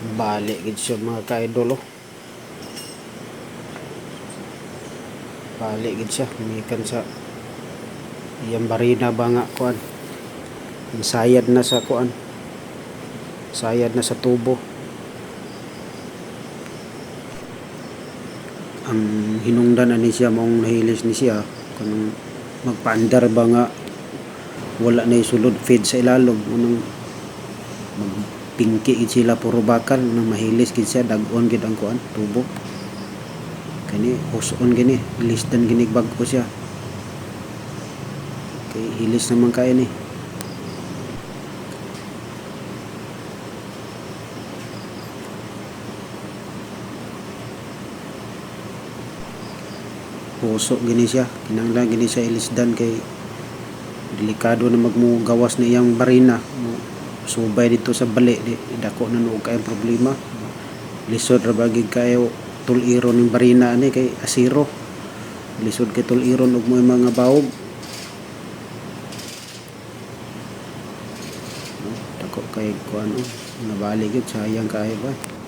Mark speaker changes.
Speaker 1: bali gid siya mga ka-idol oh. bali gid siya mikan sa iyang barina ba nga kuan? Sayad na sa kuan? Sayad na sa tubo. Ang hinungdan ani siya mong nahilis ni siya kanang magpaandar ba nga wala na isulod feed sa ilalom unang magpingki gid sila puro bakal nang mahilis gid siya dag-on gid ang kuan tubo. Kani huson gini lisdan gini bag-o siya. Kay hilis naman kaya ni. Puso gini siya kinanglan gini siya ilisdan kay delikado na magmugawas na iyang barina subay dito sa bali di dako na nuog kayong problema. Lisod ra bagig kayo tuliron ng barina ani kay asiro? Lisod kay tuliron og mo mga bawog dako kay kuan nabali gyud sayang kayo ba